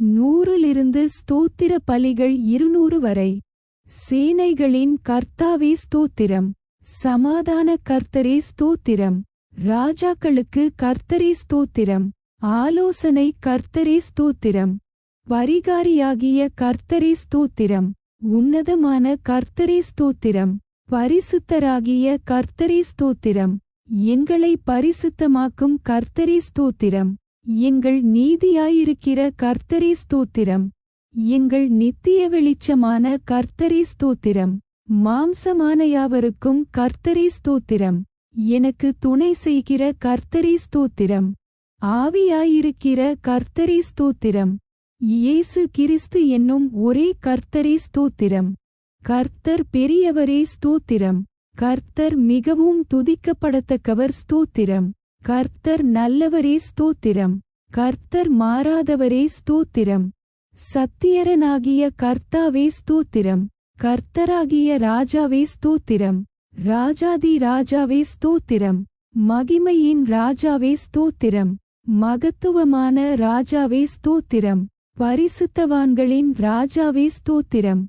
நூறிலிருந்து ஸ்தோத்திர பலிகள் இருநூறு வரை. சேனைகளின் கர்த்தாவே ஸ்தோத்திரம். சமாதான கர்த்தரே ஸ்தோத்திரம். ராஜாக்களுக்கு கர்த்தரே ஸ்தோத்திரம். ஆலோசனை கர்த்தரே ஸ்தோத்திரம். பரிகாரியாகிய கர்த்தரே ஸ்தோத்திரம். உன்னதமான கர்த்தரே ஸ்தோத்திரம். பரிசுத்தராகிய கர்த்தரே ஸ்தோத்திரம். எங்களை பரிசுத்தமாக்கும் கர்த்தரே ஸ்தோத்திரம். எங்கள் நீதியாயிருக்கிற கர்த்தரே ஸ்தோத்திரம். எங்கள் நித்திய வெளிச்சமான கர்த்தரே ஸ்தோத்திரம். மாம்சமான யாவருக்கும் கர்த்தரே ஸ்தோத்திரம். எனக்கு துணை செய்கிற கர்த்தரே ஸ்தோத்திரம். ஆவியாயிருக்கிற கர்த்தரே ஸ்தோத்திரம். இயேசு கிறிஸ்து என்னும் ஒரே கர்த்தரே ஸ்தோத்திரம். கர்த்தர் பெரியவரே ஸ்தோத்திரம். கர்த்தர் மிகவும் துதிக்கப்படத்தக்கவர் ஸ்தோத்திரம். கர்த்தர் நல்லவரே ஸ்தோத்திரம். கர்த்தர் மாறாதவரே ஸ்தோத்திரம். சத்தியரனாகிய கர்த்தாவே ஸ்தோத்திரம். கர்த்தராகிய ராஜாவே ஸ்தோத்திரம். ராஜாதி ராஜாவே ஸ்தோத்திரம். மகிமையின் ராஜாவே ஸ்தோத்திரம். மகத்துவமான ராஜாவே ஸ்தோத்திரம். பரிசுத்தவான்களின் ராஜாவே ஸ்தோத்திரம்.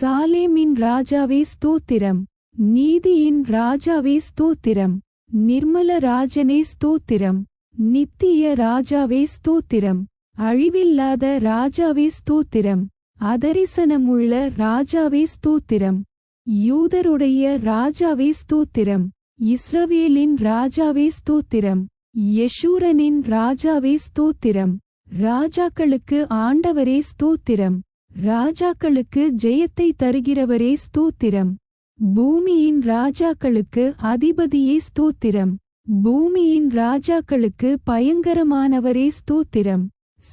சாலேமின் ராஜாவே ஸ்தோத்திரம். நீதியின் ராஜாவே ஸ்தோத்திரம். நிர்மல ராஜனே ஸ்தோத்திரம். நித்திய ராஜாவே ஸ்தோத்திரம். அழிவில்லாத ராஜாவே ஸ்தோத்திரம். அதரிசனமுள்ள ராஜாவே ஸ்தோத்திரம். யூதருடைய ராஜாவே ஸ்தோத்திரம். இஸ்ரவேலின் ராஜாவே ஸ்தோத்திரம். யஷூரனின் ராஜாவே ஸ்தோத்திரம். ராஜாக்களுக்கு ஆண்டவரே ஸ்தோத்திரம். ராஜாக்களுக்கு ஜெயத்தை தருகிறவரே ஸ்தோத்திரம். பூமியின் ராஜாக்களுக்கு அதிபதியே ஸ்தோத்திரம். பூமியின் ராஜாக்களுக்கு பயங்கரமானவரே ஸ்தோத்திரம்.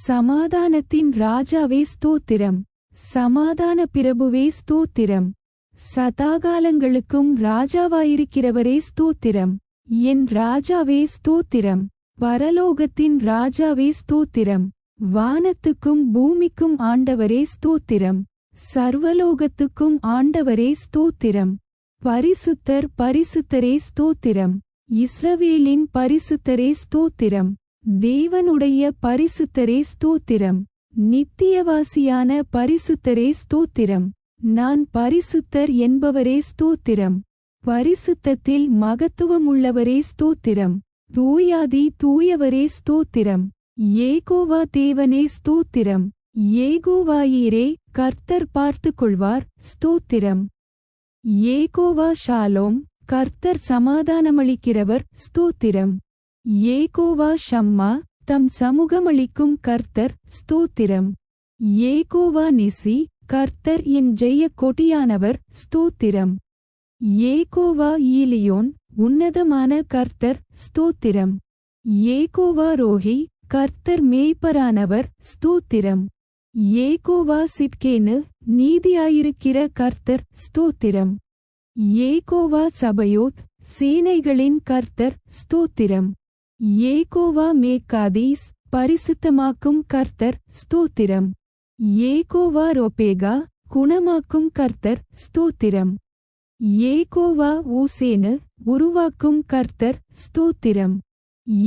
சமாதானத்தின் ராஜாவே ஸ்தோத்திரம். சமாதான பிரபுவே ஸ்தோத்திரம். சதாகாலங்களுக்கும் ராஜாவாயிருக்கிறவரே ஸ்தோத்திரம். என் ராஜாவே ஸ்தோத்திரம். பரலோகத்தின் ராஜாவே ஸ்தோத்திரம். வானத்துக்கும் பூமிக்கும் ஆண்டவரே ஸ்தோத்திரம். சர்வலோகத்துக்கும் ஆண்டவரே ஸ்தோத்திரம். பரிசுத்தர் பரிசுத்தரே ஸ்தோத்திரம். இஸ்ரவேலின் பரிசுத்தரே ஸ்தோத்திரம். தேவனுடைய பரிசுத்தரே ஸ்தோத்திரம். நித்தியவாசியான பரிசுத்தரே ஸ்தோத்திரம். நான் பரிசுத்தர் என்பவரே ஸ்தோத்திரம். பரிசுத்தத்தில் மகத்துவமுள்ளவரே ஸ்தோத்திரம். தூயாதி தூயவரே ஸ்தோத்திரம். ஏகோவா தேவனே ஸ்தோத்திரம். ஏகோவாயீரே கர்த்தர் பார்த்து கொள்வார் ஸ்தோத்திரம். Jehovah shalom. கர்த்தர் சமாதானமளிக்கிறவர். ஸ்தோத்திரம். ஏகோவா ஷம்மா. தம் சமூகமளிக்கும் கர்த்தர். ஸ்தோத்திரம். ஏகோவா நிசி. கர்த்தர் என் ஜெய கொடியானவர். ஸ்தோத்திரம். ஏகோவா ஈலியோன். உன்னதமான கர்த்தர். ஸ்தோத்திரம். ஏகோவா ரோஹி. கர்த்தர் மேய்ப்பரானவர். ஸ்தோத்திரம். ஏகோவா சிட்கேனு நீதியாயிருக்கிற கர்த்தர் ஸ்தோத்திரம். ஏகோவா சபையோத் சேனைகளின் கர்த்தர் ஸ்தோத்திரம். ஏகோவா மேக்காதீஸ் பரிசுத்தமாக்கும் கர்த்தர் ஸ்தோத்திரம். ஏகோவா ரோபேகா குணமாக்கும் கர்த்தர் ஸ்தோத்திரம். ஏகோவா ஊசேனு உருவாக்கும் கர்த்தர் ஸ்தோத்திரம்.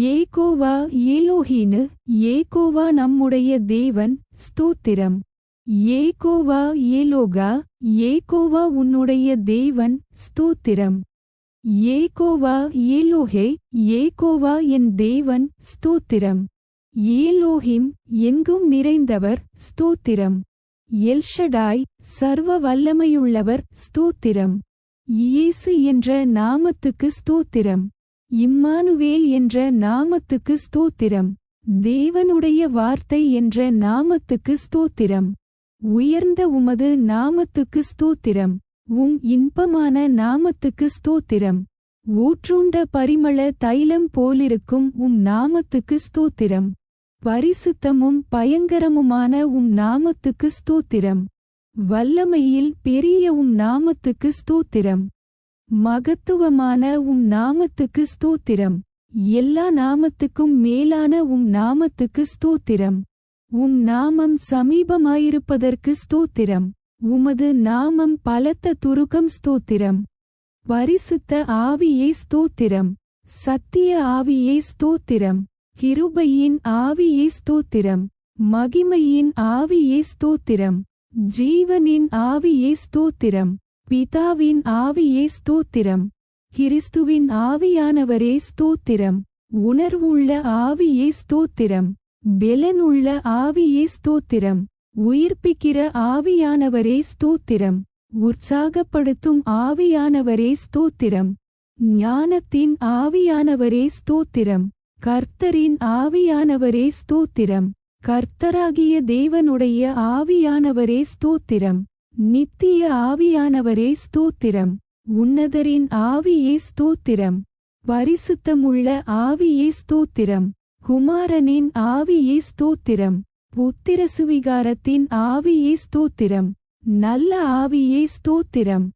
ஏகோவா ஏலோஹீனு ஏகோவா நம்முடைய தேவன் ஸ்தோத்திரம். ஏகோவா ஏலோகா ஏகோவா உன்னுடைய தேவன் ஸ்தோத்திரம். ஏகோவா ஏலோஹே ஏகோவா என் தேவன் ஸ்தோத்திரம். ஏலோஹிம் எங்கும் நிறைந்தவர் ஸ்தோத்திரம். எல்ஷடாய் சர்வ வல்லமையுள்ளவர் ஸ்தோத்திரம். இயேசு என்ற நாமத்துக்கு ஸ்தோத்திரம். இம்மானுவேல் என்ற நாமத்துக்கு ஸ்தோத்திரம். தேவனுடைய வார்த்தை என்ற நாமத்துக்கு ஸ்தோத்திரம். உயர்ந்த உமது நாமத்துக்கு ஸ்தோத்திரம். உம் இன்பமான நாமத்துக்கு ஸ்தோத்திரம். ஊற்றுண்ட பரிமள தைலம் போலிருக்கும் உம் நாமத்துக்கு ஸ்தோத்திரம். பரிசுத்தமும் பயங்கரமுமான உம் நாமத்துக்கு ஸ்தோத்திரம். வல்லமையில் பெரிய உம் நாமத்துக்கு ஸ்தோத்திரம். மகத்துவமான உம் நாமத்துக்கு ஸ்தோத்திரம். எல்லா நாமத்துக்கும் மேலான உம் நாமத்துக்கு ஸ்தோத்திரம். உம் நாமம் சமீபமாயிருப்பதற்கு ஸ்தோத்திரம். உமது நாமம் பலத்த துருக்கம் ஸ்தோத்திரம். பரிசுத்த ஆவியே ஸ்தோத்திரம். சத்திய ஆவியே ஸ்தோத்திரம். கிருபையின் ஆவியே ஸ்தோத்திரம். மகிமையின் ஆவியே ஸ்தோத்திரம். ஜீவனின் ஆவியே ஸ்தோத்திரம். பிதாவின் ஆவியே ஸ்தோத்திரம். கிறிஸ்துவின் ஆவியானவரே ஸ்தோத்திரம். உணர்வுள்ள ஆவியே ஸ்தோத்திரம். பெலனுள்ள ஆவியே ஸ்தோத்திரம். உயிர்ப்பிக்கிற ஆவியானவரே ஸ்தோத்திரம். உற்சாகப்படுத்தும் ஆவியானவரே ஸ்தோத்திரம். ஞானத்தின் ஆவியானவரே ஸ்தோத்திரம். கர்த்தரின் ஆவியானவரே ஸ்தோத்திரம். கர்த்தராகிய தேவனுடைய ஆவியானவரே ஸ்தோத்திரம். நித்திய ஆவியானவரே ஸ்தோத்திரம். உன்னதரின் ஆவியே ஸ்தோத்திரம். பரிசுத்தமுள்ள ஆவியே ஸ்தோத்திரம். குமாரனின் ஆவியே ஸ்தோத்திரம். புத்திர சுவிகாரத்தின் ஆவியே ஸ்தோத்திரம். நல்ல ஆவியே ஸ்தோத்திரம்.